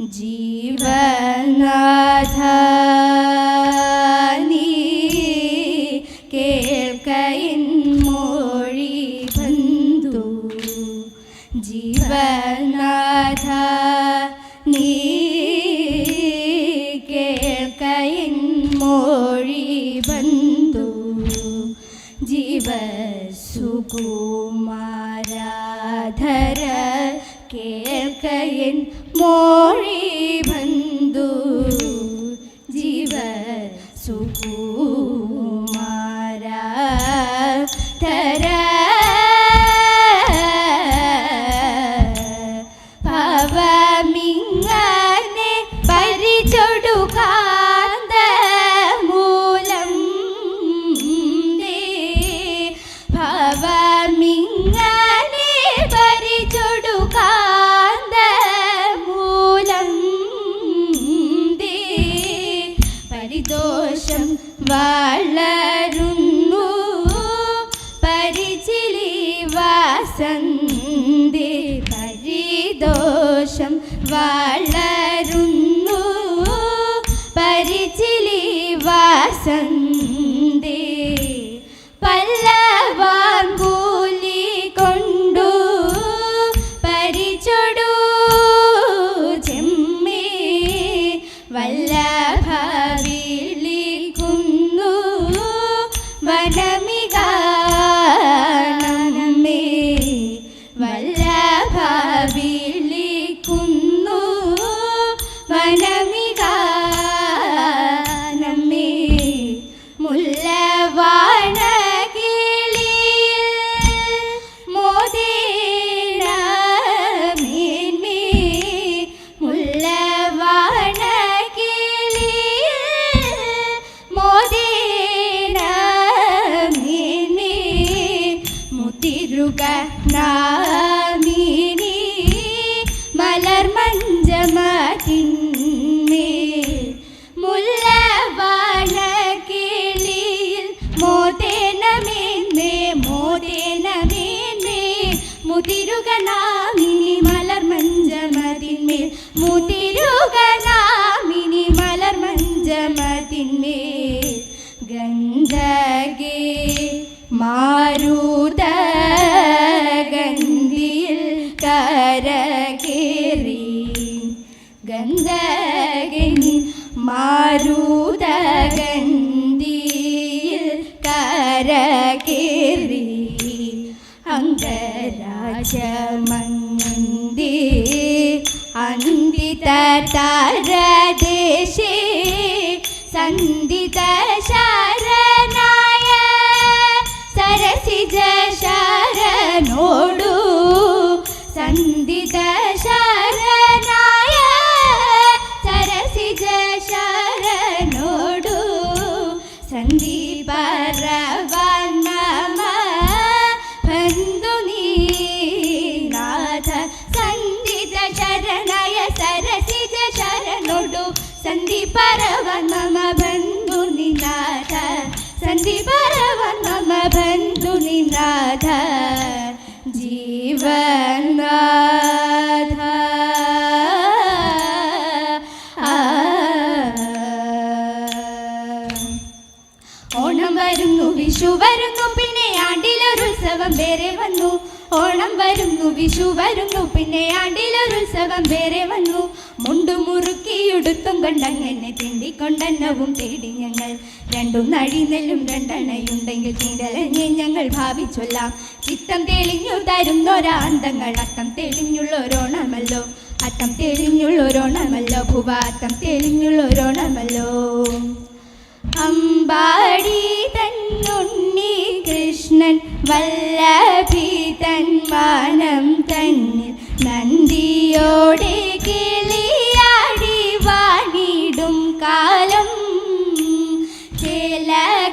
जीवनाधा suco. send 的灯。വിഷു വരുന്നു. പിന്നെ ആണ്ടിലൊരുത്സവം വേറെ വന്നു. മുണ്ടു മുറുക്കിയെടുത്തും കണ്ടങ്ങനെ തിണ്ടിക്കൊണ്ടെന്നവും തേടി ഞങ്ങൾ. രണ്ടും നഴിനെല്ലും രണ്ടെണ്ണയുണ്ടെങ്കിൽ തിരലഞ്ഞ് ഞങ്ങൾ ഭാവിച്ചൊല്ലാം. ചിത്തം തെളിഞ്ഞു തരുന്നൊരാ അന്തങ്ങൾ അത്തം തെളിഞ്ഞുള്ളൊരോണമല്ലോ. അത്തം തെളിഞ്ഞുള്ളൊരോണമല്ലോ. ഭുവ അത്തം തെളിഞ്ഞുള്ളൊരോണമല്ലോ. അമ്പാടി തന്നുണ്ണി കൃഷ്ണൻ വല്ലഭീ മാനം തന്നിൽ നന്ദിയോടെ കിളിയാടി വാണിടും കാലം. ചേല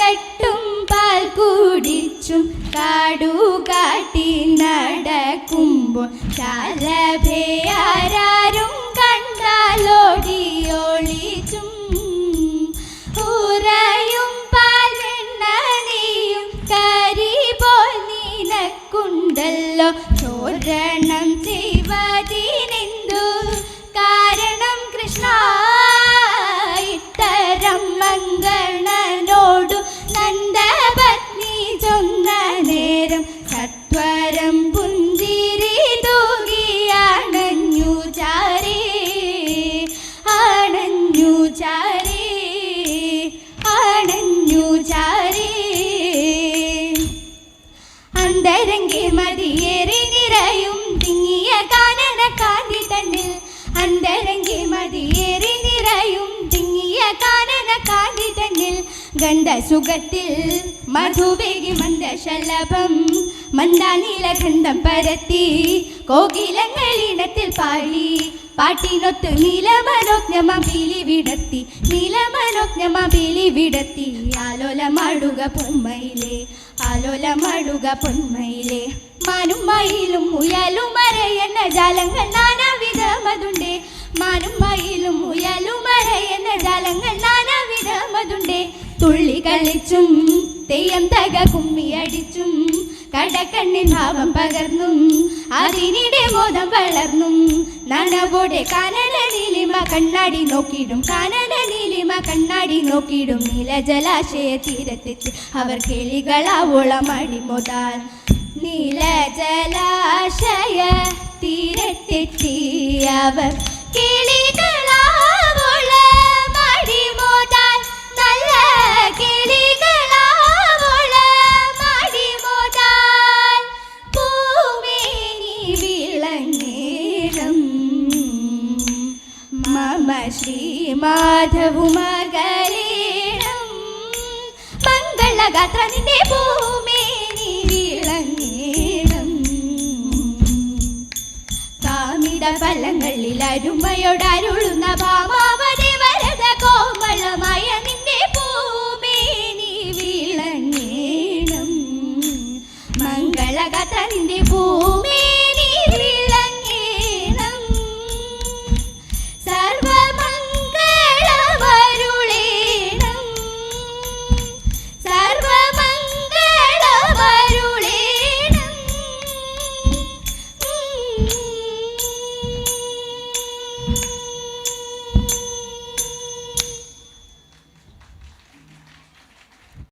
കട്ടും പാൽ കുടിച്ചും കാടു കാട്ടി നടക്കുമ്പോൾ ശാലഭയാരും കണ്ടാലോടി தோற்றனம் செய்வதே അന്തരംഗെ മതിയേറി നിറയും തിങ്ങിയ കാനന കാന്തി തന്നിൽ ഗന്ധസുഖത്തിൽ മധുവേഗി മന്ദശലഭം മന്ദാനീലഗന്ധം പരത്തി കോകിലങ്ങളിടത്തിൽ പാടി പാട്ടിനൊത്ത് നീലമനോജ്ഞമ ബിലി വിടത്തി നീലമനോജ്ഞമ ബിലി വിടത്തി ആലോലമാടുക പൊന്മയിലേ ആലോലമാടുക പൊന്മയിലേ മാനും മയിലും മുയലും മരയെന്ന ജാലങ്ങൾ നാനാവിധമതുണ്ടേ മാനും മയിലും മുയലും മറയെന്ന ജാലങ്ങൾ നാനാവിധമതുണ്ടേ തുള്ളി കളിച്ചും തെയ്യം തക കുമ്മിയടിച്ചും കടക്കണ്ണിൻ ഭാവം പകർന്നും അതിനിടെ മോദം വളർന്നും നനവോടെ കാനന നീലിമ കണ്ണാടി നോക്കിയിടും. കാനന നീലിമ കണ്ണാടി നോക്കിയിടും. നീല ജലാശയ തീരത്തെത്തി അവർ കിളികളാവോളം അടിമോതാൽ നീല ജലാശയ തീരത്തെത്തി. അവർ കിളികളാവോളം അടിമോതാൽ നല്ല കിളികളാവോളം അടിമോതാൽ പൂമേനി വിളങ്ങേണം മമ ശ്രീമാധവുമകലേണം മംഗളഗാത്ര നിന്റെ ഭൂമേനി കാമിത ഫലങ്ങളിൽ അരുമയോടരുളുന്ന ഭാമാവ